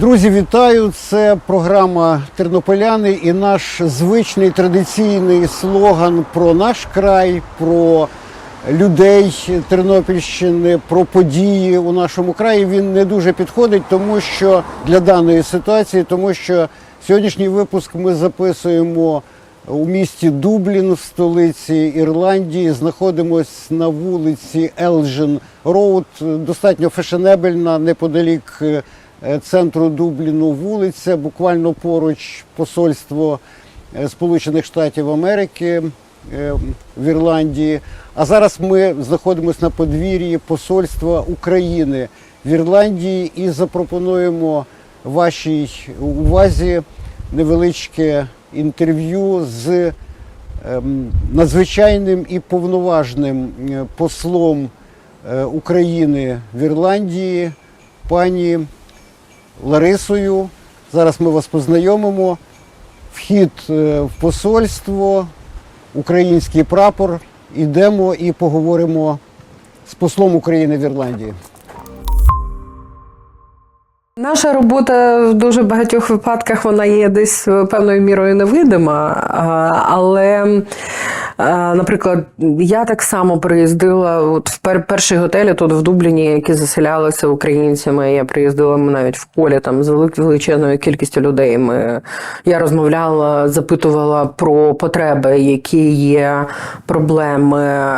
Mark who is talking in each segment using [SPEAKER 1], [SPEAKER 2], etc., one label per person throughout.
[SPEAKER 1] Друзі, вітаю! Це програма Тернополяни і наш звичний традиційний слоган про наш край, про людей Тернопільщини, про події у нашому краї. Він не дуже підходить, тому що для даної ситуації, тому що сьогоднішній випуск ми записуємо у місті Дублін, в столиці Ірландії. Знаходимось на вулиці Елджен Роуд, достатньо фешенебельна, неподалік е, центру Дубліну вулиця, буквально поруч посольство е, Сполучених Штатів Америки е, в Ірландії. А зараз ми знаходимося на подвір'ї посольства України в Ірландії і запропонуємо вашій увазі невеличке інтерв'ю з ем, надзвичайним і повноважним е, послом е, України в Ірландії, пані Ларисою. Зараз ми вас познайомимо. Вхід е, в посольство, український прапор. Ідемо і поговоримо з послом України в Ірландії.
[SPEAKER 2] Наша робота в дуже багатьох випадках вона є десь е, певною мірою невидима. Але, наприклад, я так само приїздила от в пер- перші готелі тут в Дубліні, які заселялися українцями. Я приїздила навіть в полі там з величезною кількістю людей. Ми, я розмовляла, запитувала про потреби, які є проблеми,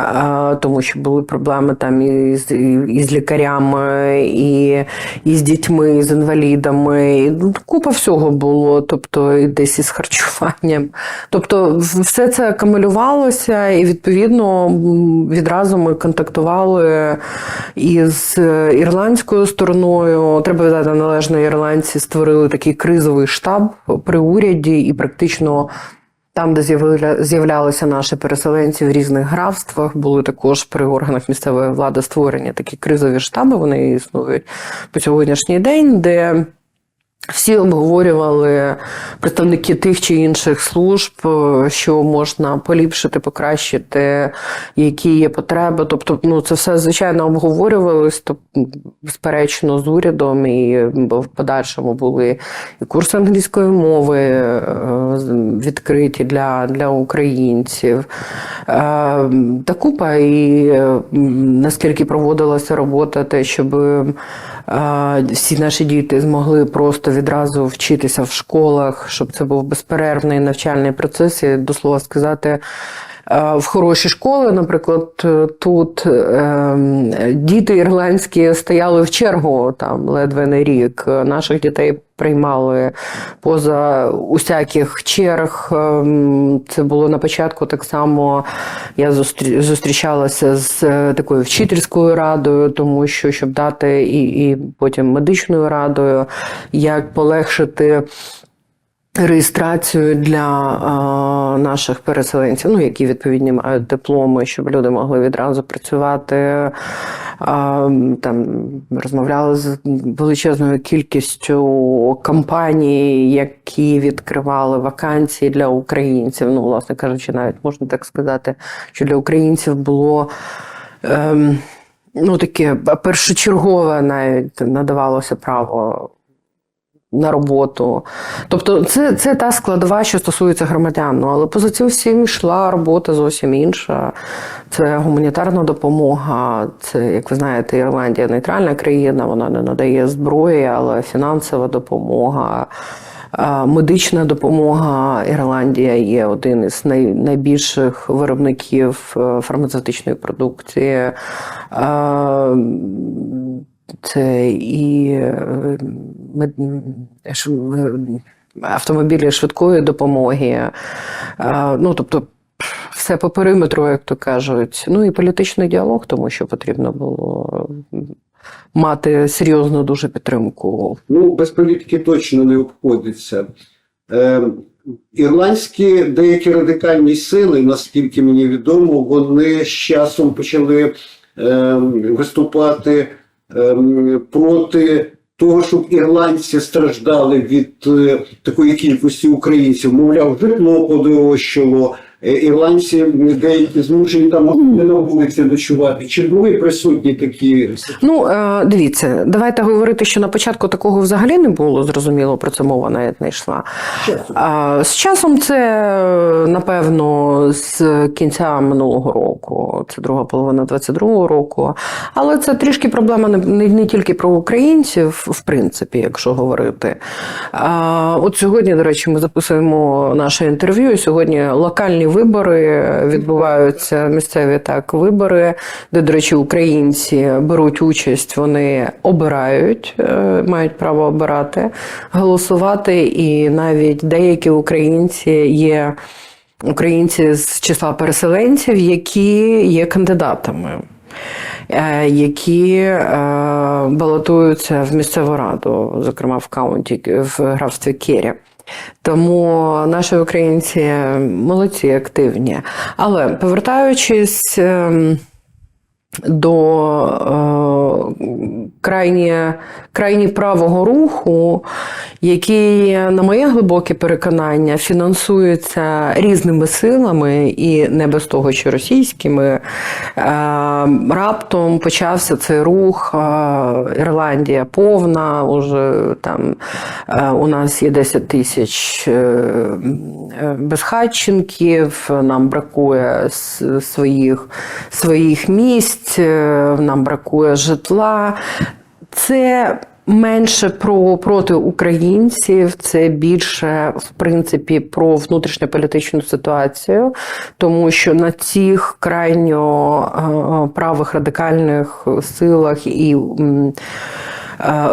[SPEAKER 2] тому що були проблеми там і з, і з лікарями, і, і з дітьми, і з інвалідами. І, ну, купа всього було, тобто і десь із харчуванням. Тобто, все це акумулювалося, і відповідно відразу ми контактували із е, ірландською стороною. Треба віддати належно, ірландці створили такий кризовий штаб при уряді, і практично. Там, де з'явля- з'являлися наші переселенці в різних графствах, були також при органах місцевої влади створені такі кризові штаби. Вони існують по сьогоднішній день, де всі обговорювали представники тих чи інших служб, е, що можна поліпшити, покращити, які є потреби. Тобто, ну це все звичайно обговорювалось, тобто, безперечно, з урядом, і в подальшому були і курси англійської мови е, відкриті для, для українців. Е, Та купа, і е, наскільки проводилася робота, те, щоб е, всі наші діти змогли просто відразу вчитися в школах, щоб це був безперервний навчальний процес. І, до слова сказати, в хороші школи, наприклад, е, тут е, діти ірландські стояли в чергу там ледве не рік. Наших дітей приймали поза усяких черг. Це було на початку так само. Я зустрічалася з е, такою вчительською радою, тому що щоб дати і, і потім медичною радою, як полегшити. Реєстрацію для а, наших переселенців, ну які відповідні мають дипломи, щоб люди могли відразу працювати. А, там розмовляли з величезною кількістю компаній, які відкривали вакансії для українців. Ну, власне кажучи, навіть можна так сказати, що для українців було. Ем, Ну, таке першочергове навіть надавалося право на роботу. Тобто, це, це та складова, що стосується громадян. Ну, але поза цим всім йшла робота зовсім інша. Це гуманітарна допомога. Це, як ви знаєте, Ірландія нейтральна країна, вона не надає зброї, але фінансова допомога. Е, Медична допомога Ірландія є один із найбільших виробників е, фармацевтичної продукції. Це і е, е, автомобілі швидкої допомоги. Е, Ну, тобто, все по периметру, як то кажуть. Ну і політичний діалог, тому що потрібно було мати серйозну дуже підтримку
[SPEAKER 1] Ну, без політики точно не обходиться. Ірландські деякі радикальні сили, наскільки мені відомо, вони з часом почали виступати проти того, щоб ірландці страждали від е, такої кількості українців. Мовляв, житло подорожчало, ірландці деякі змушені там не на вулиці ночувати. Чи були присутні такі
[SPEAKER 2] Ну, е, дивіться, давайте говорити, що на початку такого взагалі не було, зрозуміло, про це мова навіть не йшла.
[SPEAKER 1] часом?
[SPEAKER 2] З часом це, е, напевно, з кінця минулого року, це друга половина 22-го року. Але це трішки проблема не, не, не тільки про українців, в принципі, якщо говорити. От сьогодні, до речі, ми записуємо наше інтерв'ю. і Сьогодні локальні вибори відбуваються, місцеві так вибори, де, до речі, українці беруть участь, вони обирають, е, мають право обирати, голосувати, і навіть деякі українці є українці з числа переселенців, які є кандидатами. е, Які е, балотуються в місцеву раду, зокрема в каунті в графстві Керрі. Тому наші українці молодці, активні. Але повертаючись ем, до е, крайні, крайні правого руху, який, на моє глибоке переконання, фінансується різними силами і не без того, що російськими, е, раптом почався цей рух. е, Ірландія повна, уже там у нас є 10 тисяч безхатченків, нам бракує своїх, своїх місць, е, нам бракує житла. Це менше про проти українців, це більше в принципі про внутрішньополітичну ситуацію, тому що на цих крайньо е, правих радикальних силах і е,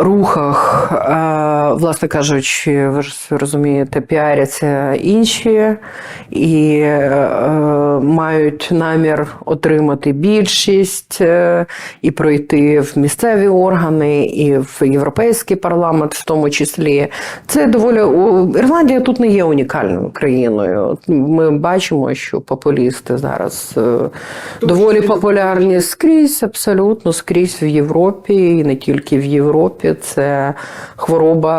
[SPEAKER 2] рухах, е, власне кажучи, ви ж розумієте, піаряться інші і е, мають намір отримати більшість е, і пройти в місцеві органи, і в європейський парламент, в тому числі. Це доволі Ірландія тут не є унікальною країною. Ми бачимо, що популісти зараз е, доволі популярні скрізь, абсолютно скрізь в Європі, і не тільки в Європі. Це хвороба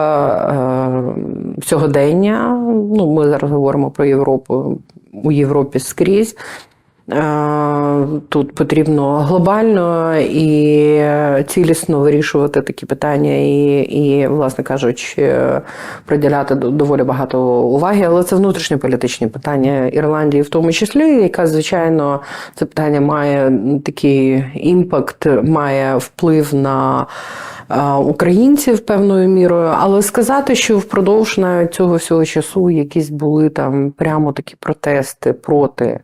[SPEAKER 2] е, сьогодення. Ну, ми зараз говоримо про Європу у Європі скрізь. Е, Тут потрібно глобально і цілісно вирішувати такі питання, і, і власне кажучи, приділяти доволі багато уваги. Але це внутрішньополітичні питання Ірландії, в тому числі, яка звичайно це питання має такий імпакт, має вплив на українців певною мірою, але сказати, що впродовж навіть цього всього часу якісь були там прямо такі протести проти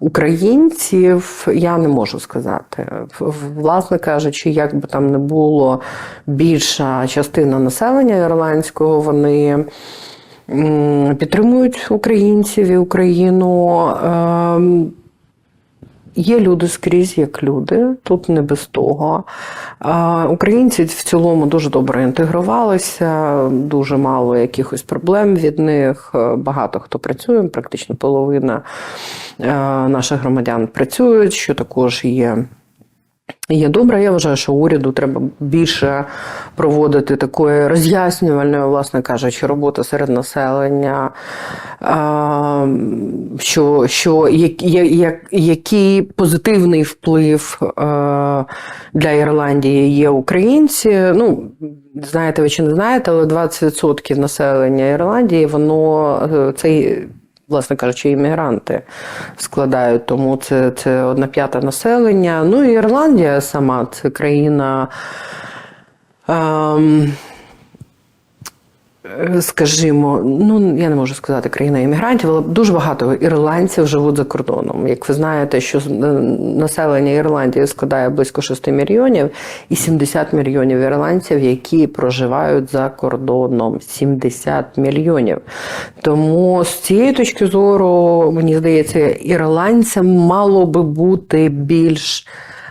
[SPEAKER 2] українців, я не можу сказати. Власне кажучи, як би там не було більша частина населення ірландського, вони. Підтримують українців і Україну. Є люди скрізь, як люди, тут не без того. Українці в цілому дуже добре інтегрувалися, дуже мало якихось проблем від них. Багато хто працює, практично половина е, наших громадян працюють, що також є. Є добре, я вважаю, що уряду треба більше проводити такої роз'яснювальної, власне кажучи, роботи серед населення, що, що як, як, який позитивний вплив для Ірландії є українці. Ну, знаєте ви чи не знаєте, але 20% населення Ірландії, воно е, це власне кажучи, іммігранти складають, тому це, це одна п'ята населення. Ну і Ірландія сама це країна. Ем, Скажімо, ну я не можу сказати країна іммігрантів, але дуже багато ірландців живуть за кордоном. Як ви знаєте, що е, населення Ірландії складає близько 6 мільйонів, і 70 мільйонів ірландців, які проживають за кордоном. 70 мільйонів. Тому з цієї точки зору, мені здається, ірландцям мало би бути більш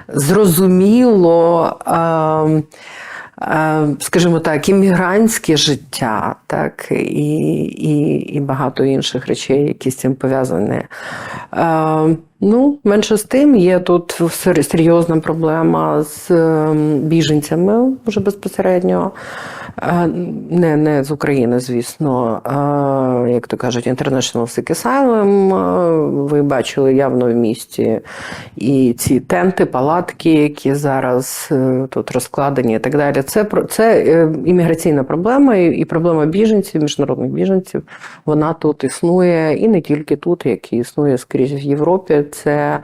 [SPEAKER 2] зрозуміло. е, Скажімо так, іммігрантське життя, так, і, і, і багато інших речей, які з цим пов'язані. Е, Ну, менше з тим, є тут серйозна проблема з ем, біженцями вже безпосередньо. Не, не з України, звісно. Як то кажуть, International Sick Asylum. Ви бачили явно в місті і ці тенти, палатки, які зараз е, тут розкладені і так далі. Це, це е, імміграційна проблема і проблема біженців, міжнародних біженців. Вона тут існує і не тільки тут, як і існує скрізь в Європі. Це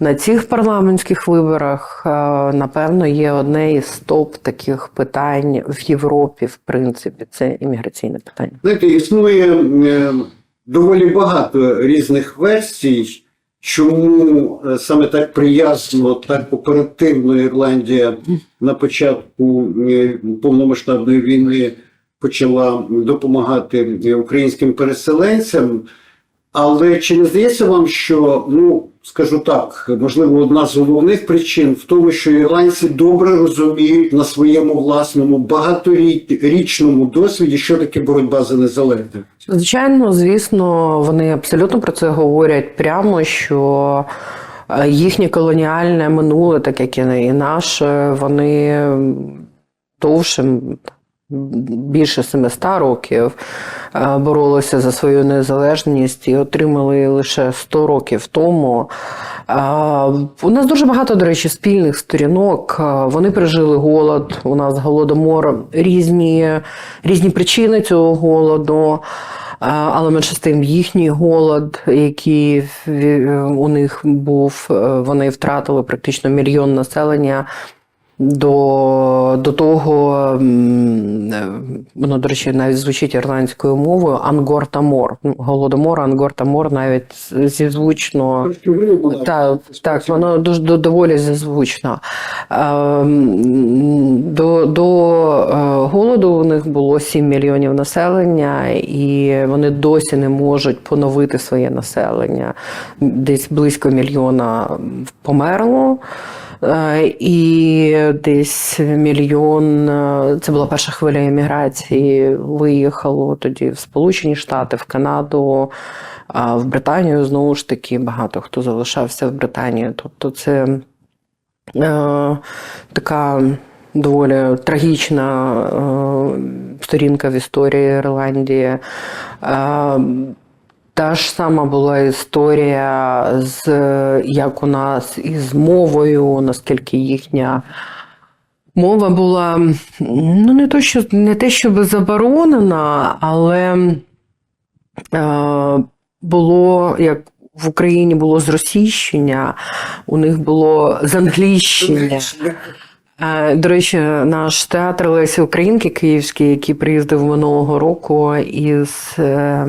[SPEAKER 2] на цих парламентських виборах, е, напевно, є одне із топ таких питань в Європі, в принципі, це імміграційне питання.
[SPEAKER 1] Знаєте, існує е, доволі багато різних версій, чому е, саме так приязно, так оперативно Ірландія на початку повномасштабної війни почала допомагати українським переселенцям. Але чи не здається вам, що ну скажу так, можливо, одна з головних причин в тому, що ірландці добре розуміють на своєму власному багаторічному досвіді, що таке боротьба за незалежність?
[SPEAKER 2] Звичайно, звісно, вони абсолютно про це говорять прямо, що е, їхнє колоніальне минуле, так як і наше, вони довше. Більше 700 років е, боролися за свою незалежність і отримали лише 100 років тому. Е, У нас дуже багато, до речі, спільних сторінок. Е, Вони пережили голод. У нас голодомор, різні, різні причини цього голоду. Але менше з тим їхній голод, який у них був, вони втратили практично мільйон населення до, до того, е, воно, до речі, навіть звучить ірландською мовою Ангор та Мор. Ну, Голодомор, Ангор та Мор навіть зізвучно. Так, так, воно дуже до- доволі зізвучно. Ем, До, до е, голоду у них було 7 мільйонів населення, і вони досі не можуть поновити своє населення. Десь близько мільйона померло. Е, І десь мільйон, е, це була перша хвиля еміграції, виїхало тоді в Сполучені Штати, в Канаду, в Британію знову ж таки багато хто залишався в Британії. Тобто це е, така доволі трагічна е, сторінка в історії Ірландії. Е, та ж сама була історія з як у нас із мовою, наскільки їхня мова була ну не то, що не те, щоб заборонена, але е, було як в Україні було зросійщення, у них було зангліщення. Е, До речі, наш театр Лесі Українки Київський, який приїздив минулого року із е,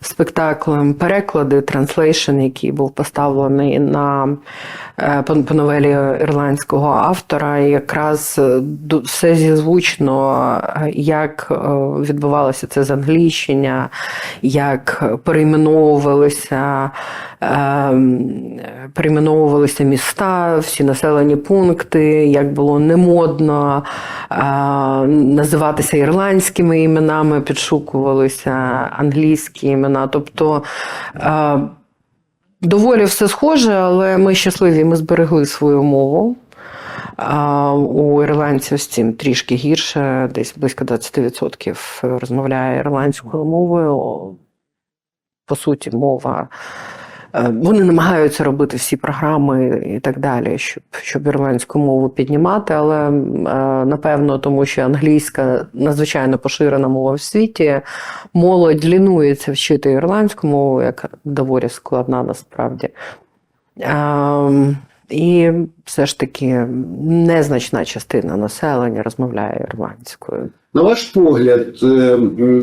[SPEAKER 2] спектаклем Переклади Translation, який був поставлений на е, по, новелі ірландського автора, якраз все зізвучно, як відбувалося це зангліщення, як перейменовувалися. Перейменовувалися міста, всі населені пункти, як було немодно е, називатися ірландськими іменами, підшукувалися англійські імена. Тобто е, доволі все схоже, але ми щасливі, ми зберегли свою мову. А у ірландців з цим трішки гірше, десь близько 20% розмовляє ірландською мовою. По суті, мова. Е, Вони намагаються робити всі програми і так далі, щоб, щоб ірландську мову піднімати, але е, напевно, тому що англійська надзвичайно поширена мова в світі, молодь лінується вчити ірландську мову, яка доволі складна насправді. І все ж таки незначна частина населення розмовляє ірландською.
[SPEAKER 1] На ваш погляд, е,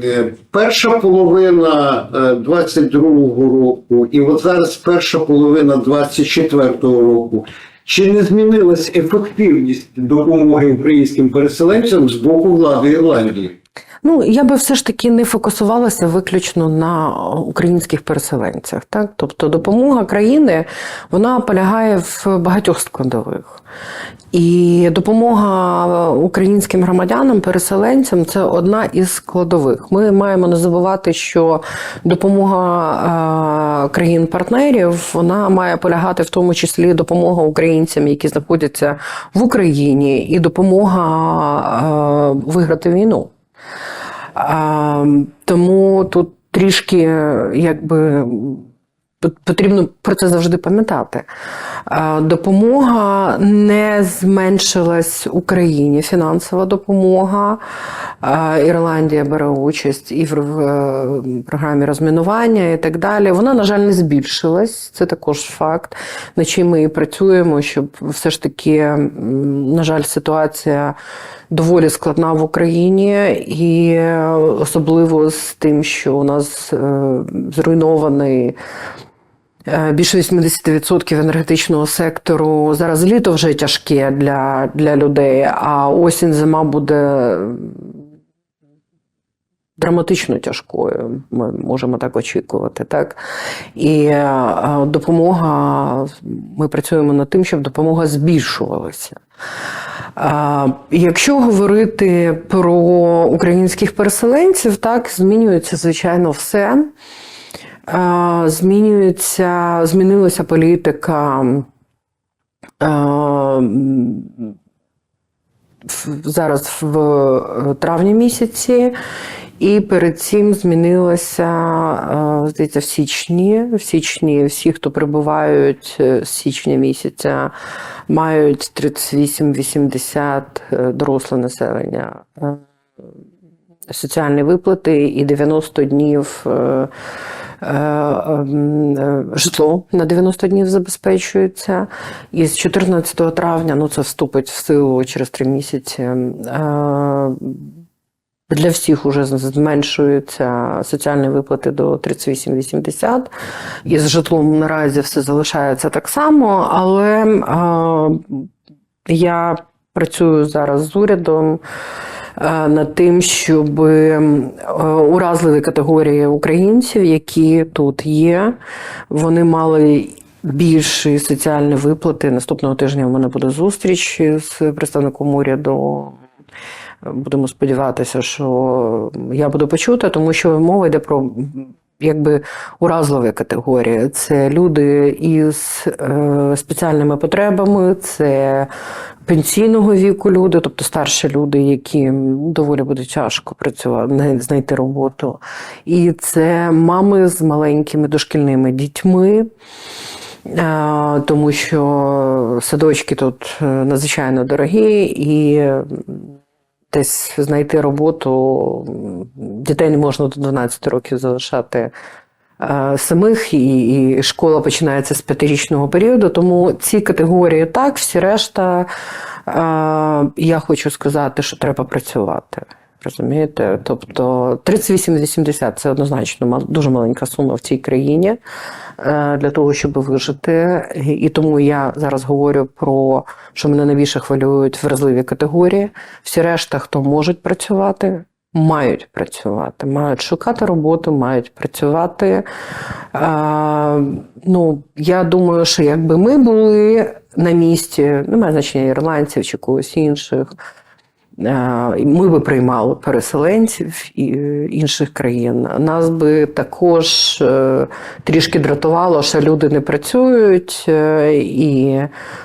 [SPEAKER 1] е, перша половина е, 22-го року і от зараз перша половина 24-го року. Чи не змінилась ефективність допомоги українським переселенцям з боку влади Ірландії?
[SPEAKER 2] Ну, я би все ж таки не фокусувалася виключно на українських переселенцях. Так? Тобто допомога країни вона полягає в багатьох складових. І допомога українським громадянам, переселенцям це одна із складових. Ми маємо не забувати, що допомога е, країн-партнерів вона має полягати в тому числі допомога українцям, які знаходяться в Україні, і допомога е, виграти війну. Тому тут трішки якби. Потрібно про це завжди пам'ятати. Допомога не зменшилась Україні. Фінансова допомога. Ірландія бере участь і в е, програмі розмінування і так далі. Вона, на жаль, не збільшилась. Це також факт. Над чим ми і працюємо, щоб все ж таки, на жаль, ситуація доволі складна в Україні, і особливо з тим, що у нас е, зруйнований. е, Більше 80% енергетичного сектору. Зараз літо вже тяжке для, для людей, а осінь зима буде драматично тяжкою. Ми можемо так очікувати. Так? І е, допомога, ми працюємо над тим, щоб допомога збільшувалася. Якщо говорити про українських переселенців, так змінюється звичайно все. Змінюється, змінилася політика. Зараз в е, травні місяці, і перед цим змінилося, е, здається, в січні. В січні всі, хто прибувають е, з січня місяця, мають 38-80 е, доросле населення. Соціальні виплати і 90 днів ем, житло на 90 днів забезпечується. І з 14 травня, ну це вступить в силу через три місяці. е, Для всіх вже зменшуються соціальні виплати до 38-80. І з житлом наразі все залишається так само, але е, я працюю зараз з урядом над тим, щоб уразливі категорії українців, які тут є, вони мали. Більші соціальні виплати. Наступного тижня у мене буде зустріч з представником уряду. Будемо сподіватися, що я буду почута, тому що мова йде про якби уразливі категорії. Це люди із е, спеціальними потребами, це пенсійного віку люди, тобто старші люди, які доволі буде тяжко працювати, знайти роботу. І це мами з маленькими дошкільними дітьми. Е, Тому що садочки тут е, надзвичайно дорогі, і десь знайти роботу дітей не можна до 12 років залишати е, самих, і, і школа починається з п'ятирічного періоду. Тому ці категорії так, всі решта, е, я хочу сказати, що треба працювати. Розумієте? Тобто 38-80 це однозначно дуже маленька сума в цій країні е, для того, щоб вижити. І- тому я зараз говорю про що мене найбільше хвилюють вразливі категорії. Всі решта, хто можуть працювати, мають працювати, мають шукати роботу, мають працювати. Е, ну, я думаю, що якби ми були на місці, немає значення ірландців чи когось інших. Ми би приймали переселенців е, інших країн. Нас би також е, трішки дратувало, що люди не працюють е, і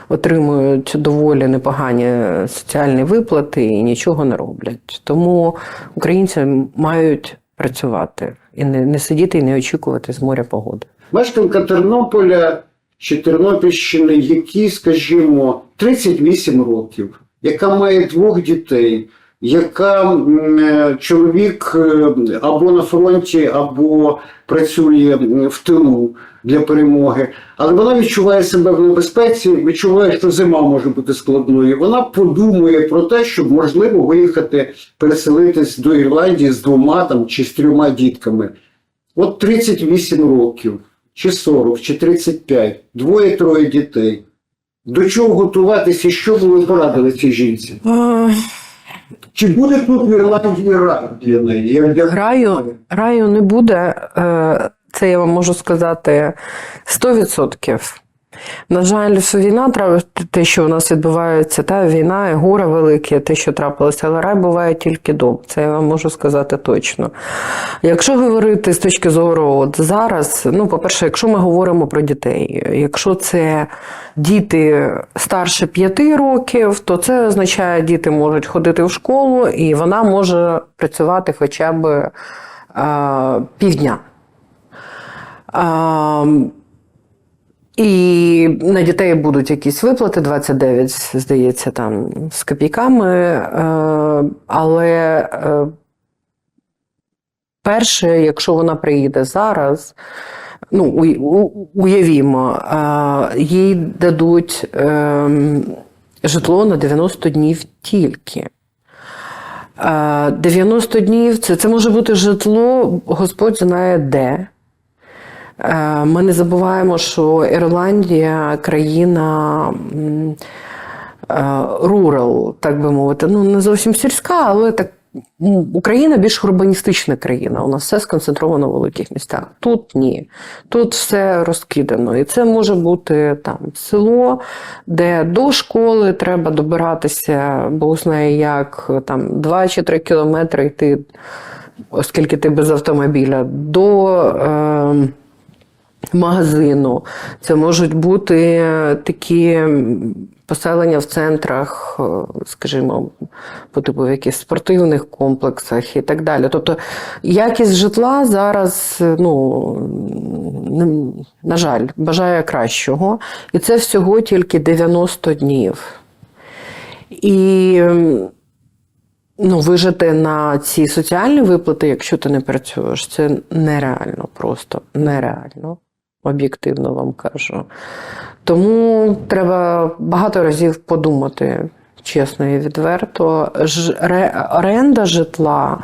[SPEAKER 2] отримують доволі непогані соціальні виплати і нічого не роблять. Тому українці мають працювати і не, не сидіти і не очікувати з моря погоди.
[SPEAKER 1] Мешканка Тернополя чи Тернопільщини, якій, скажімо, 38 років, яка має двох дітей, яка е, чоловік е, або на фронті, або працює в тилу для перемоги, але вона відчуває себе в небезпеці, відчуває, що зима може бути складною. Вона подумає про те, щоб можливо виїхати, переселитись до Ірландії з двома там чи з трьома дітками. От 38 років, чи 40, чи 35, двоє-троє дітей. До чого готуватися, що ви порадили цій жінці? Чи буде тут в Ірландії рай для неї? Як для
[SPEAKER 2] Раю, раю не буде, е, це я вам можу сказати 100%. На жаль, що війна, те, що у нас відбувається, та війна, і горе велике, те, що трапилося, але рай буває тільки дом. Це я вам можу сказати точно. Якщо говорити з точки зору от зараз, ну, по-перше, якщо ми говоримо про дітей, якщо це діти старше 5 років, то це означає, діти можуть ходити в школу, і вона може працювати хоча б е, півдня. А, і на дітей будуть якісь виплати, 29, здається, там з копійками. Е, але е, перше, якщо вона приїде зараз, ну, уявімо, е, їй дадуть житло на 90 днів тільки. Е, 90 днів це, це може бути житло, Господь знає де. Е, Ми не забуваємо, що Ірландія країна е, рурал, так би мовити. Ну, не зовсім сільська, але так. Україна більш урбаністична країна. У нас все сконцентровано в великих містах. Тут ні. Тут все розкидано. І це може бути там село, де до школи треба добиратися, бо знає як там 2 чи 3 кілометри йти, оскільки ти без автомобіля, до. Е, магазину. Це можуть бути такі поселення в центрах, е, скажімо, по типу в якихось спортивних комплексах і так далі. Тобто якість житла зараз, е, ну, на жаль, бажає кращого. І це всього тільки 90 днів. І ну, вижити на ці соціальні виплати, якщо ти не працюєш, це нереально, просто нереально. Об'єктивно вам кажу. Тому треба багато разів подумати, чесно і відверто. Ж, ре, оренда житла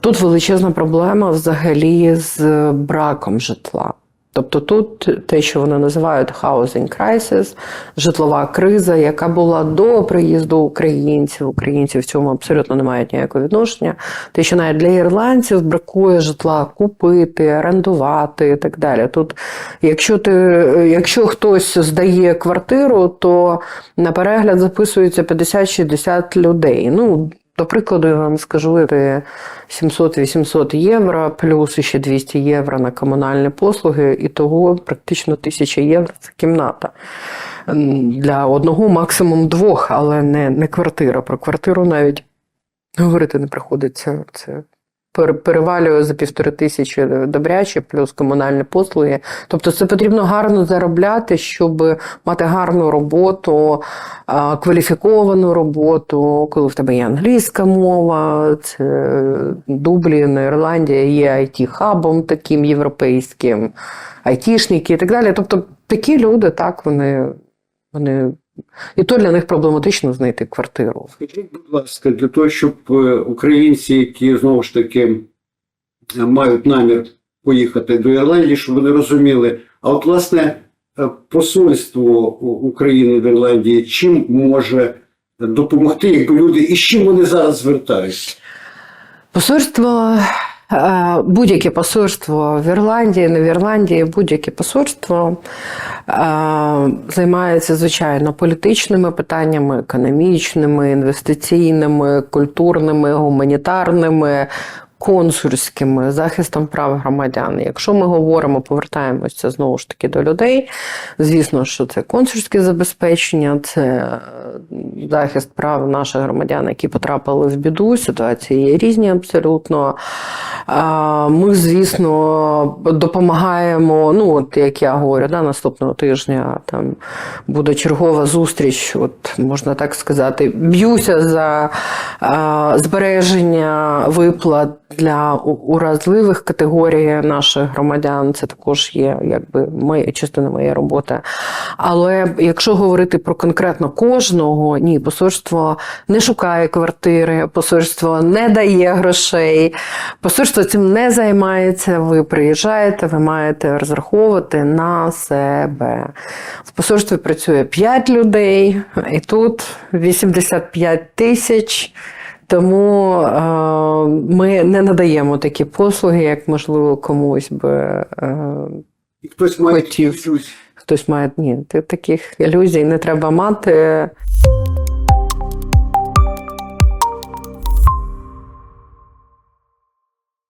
[SPEAKER 2] тут величезна проблема взагалі з браком житла. Тобто тут те, що вони називають housing crisis, житлова криза, яка була до приїзду українців. Українці в цьому абсолютно не мають ніякого відношення. Те, що навіть для ірландців бракує житла купити, орендувати і так далі. Тут, якщо ти, якщо хтось здає квартиру, то на перегляд записується 50-60 людей. Ну, до прикладу, я вам скажу, це 700-800 євро, плюс ще 200 євро на комунальні послуги, і того практично 1000 євро це кімната. Для одного, максимум двох, але не, не квартира. Про квартиру навіть говорити не приходиться. Це перевалює за півтори тисячі добряче, плюс комунальні послуги. Тобто це потрібно гарно заробляти, щоб мати гарну роботу, кваліфіковану роботу, коли в тебе є англійська мова, це Дублін, Ірландія є IT-хабом таким європейським, айтішники і так далі. Тобто такі люди, так, вони, вони. І то для них проблематично знайти квартиру.
[SPEAKER 1] Скажіть, будь ласка, для того, щоб е, українці, які знову ж таки мають намір поїхати до Ірландії, щоб вони розуміли, а от власне е, посольство України в Ірландії чим може допомогти, якби люди і з чим вони зараз звертаються?
[SPEAKER 2] Посольство, будь-яке посольство в Ірландії, не в Ірландії, будь-яке посольство е, займається, звичайно, політичними питаннями, економічними, інвестиційними, культурними, гуманітарними. Консульськими захистом прав громадян. Якщо ми говоримо, повертаємося знову ж таки до людей. Звісно, що це консульське забезпечення, це захист прав наших громадян, які потрапили в біду. Ситуації є різні абсолютно. Ми, звісно, допомагаємо. Ну, от як я говорю, да, наступного тижня там буде чергова зустріч, от можна так сказати, б'юся за збереження виплат для уразливих категорій наших громадян. Це також є якби моя частина моєї роботи. Але якщо говорити про конкретно кожного, ні, посольство не шукає квартири, посольство не дає грошей, посольство цим не займається. Ви приїжджаєте, ви маєте розраховувати на себе. В посольстві працює 5 людей, і тут 85 тисяч. Тому е, ми не надаємо такі послуги, як можливо комусь би е,
[SPEAKER 1] І хтось має
[SPEAKER 2] Хотів.
[SPEAKER 1] ілюзії.
[SPEAKER 2] хтось має. Ні, таких ілюзій не треба мати.